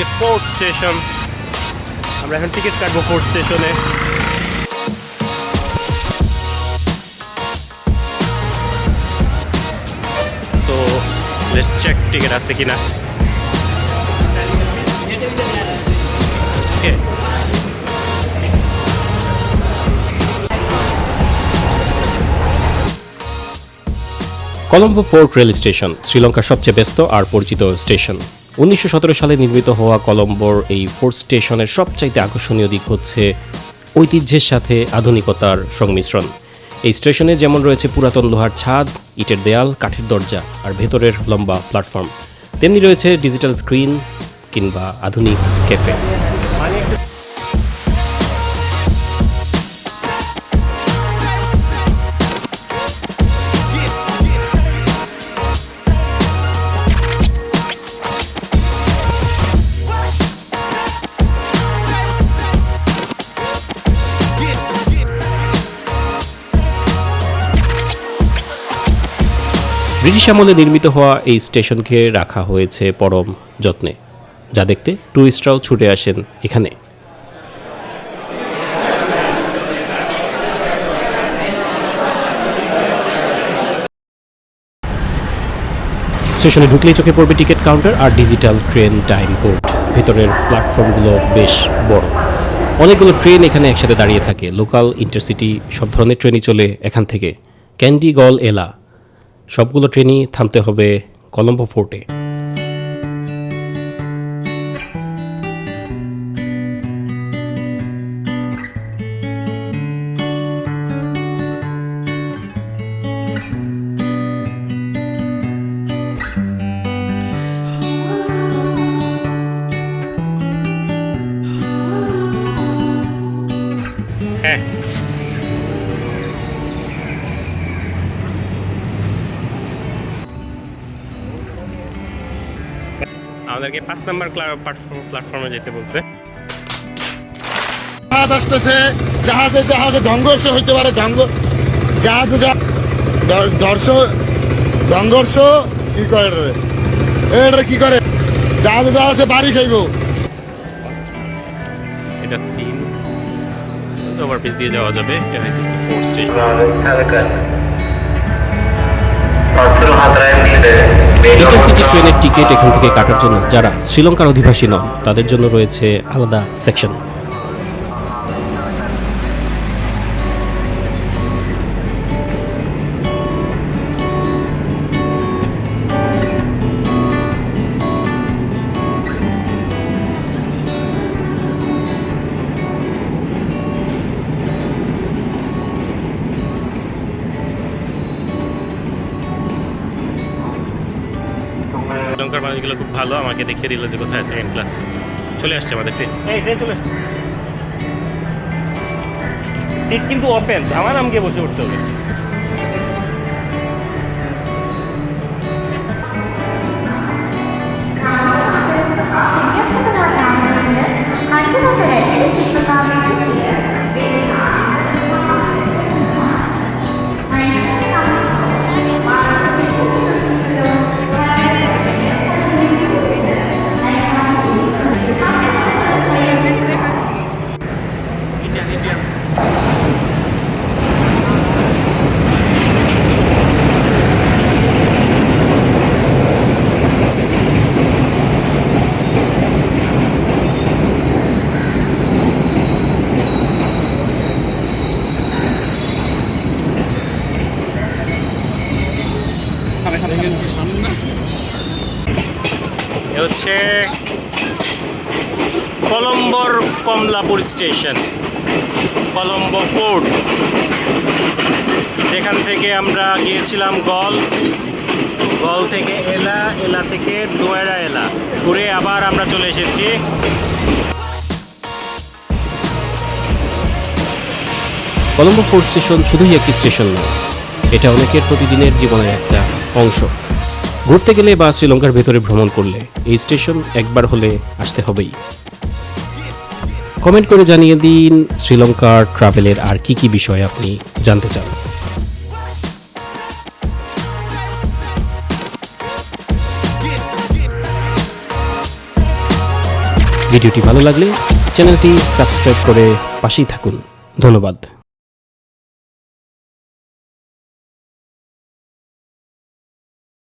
যে fourth station আমরা এখন টিকিট কাটবো ফোর্থ স্টেশনে তো চেক টিকিট আছে কিনা। কলম্বো ফোর্ট রেল স্টেশন, শ্রীলঙ্কার সবচেয়ে ব্যস্ত আর পরিচিত স্টেশন। উনিশশো সতেরো সালে নির্মিত হওয়া কলম্বোর এই ফোর্ট স্টেশনের সবচাইতে আকর্ষণীয় দিক হচ্ছে ঐতিহ্যের সাথে আধুনিকতার সংমিশ্রণ। এই স্টেশনে যেমন রয়েছে পুরাতন লোহার ছাদ, ইটের দেয়াল, কাঠের দরজা আর ভেতরের লম্বা প্ল্যাটফর্ম। তেমনি রয়েছে ডিজিটাল স্ক্রিন কিংবা আধুনিক ক্যাফে। ব্রিটিশ আমলে নির্মিত হওয়া এই স্টেশনকে রাখা হয়েছে পরম যত্নে। যা দেখতে টুরিস্টরাও ছুটে আসেন এখানে। স্টেশনে ঢুকলেই চোখে পড়বে টিকিট কাউন্টার আর ডিজিটাল ট্রেন টাইম বোর্ড। ভেতরের প্ল্যাটফর্মগুলো বেশ বড়। অনেকগুলো ট্রেন এখানে একসাথে দাঁড়িয়ে থাকে। লোকাল, ইন্টারসিটি, সব ধরনের ট্রেনই চলে এখান থেকে। ক্যান্ডি গল এলা। সবগুলো ট্রেনই থামতে হবে কলম্বো ফোর্টে। হ্যাঁ আমাদেরকে পাঁচ নাম্বার প্ল্যাটফর্মে যেতে বলছে। জাহাজ আসতেছে জাহাজে জাহাজে সংঘর্ষ হইতে পারে জাহাজে যা- ধর্ষ সংঘর্ষ কি করে এটা কি করে? জাহাজে জাহাজে বাড়ি খাইব। এটা তিন। ওভারব্রিজ দিয়ে যাওয়া যাবে। এটা হইতেছে ফোর স্টেশন ইন্টারসিটি ট্রেনের টিকিট এখান থেকে কাটার জন্য যারা শ্রীলঙ্কার অধিবাসী নন তাদের জন্য রয়েছে আলাদা সেকশন। শ্রীলঙ্কার মানুষগুলো খুব ভালো, আমাকে দেখিয়ে দিল যে কোথায় আছে সেকেন্ড ক্লাস চলে আসছে আমাদের ট্রেন চলে সিট কিন্তু ওপেন আমার আমাকে বসে উঠতে হবে। হচ্ছে কলম্বোর কমলাপুর স্টেশন কলম্বো ফোর্ট। যেখান থেকে আমরা গিয়েছিলাম গল। গল থেকে এলা এলা থেকে নোয়েরা এলা। ঘুরে আবার আমরা চলে এসেছি। কলম্বো ফোর্ট স্টেশন শুধুই একটি স্টেশন নয়, এটা অনেকের প্রতিদিনের জীবনের একটা অংশ। ঘুরতে গেলে বা শ্রীলঙ্কার ভেতরে ভ্রমণ করলে এই স্টেশন একবার হলে আসতে হবেই। কমেন্ট করে জানিয়ে দিন শ্রীলঙ্কার ট্রাভেলের আর কি কি বিষয় আপনি জানতে চান। ভিডিওটি ভালো লাগলে চ্যানেলটি সাবস্ক্রাইব করে পাশেই থাকুন। ধন্যবাদ।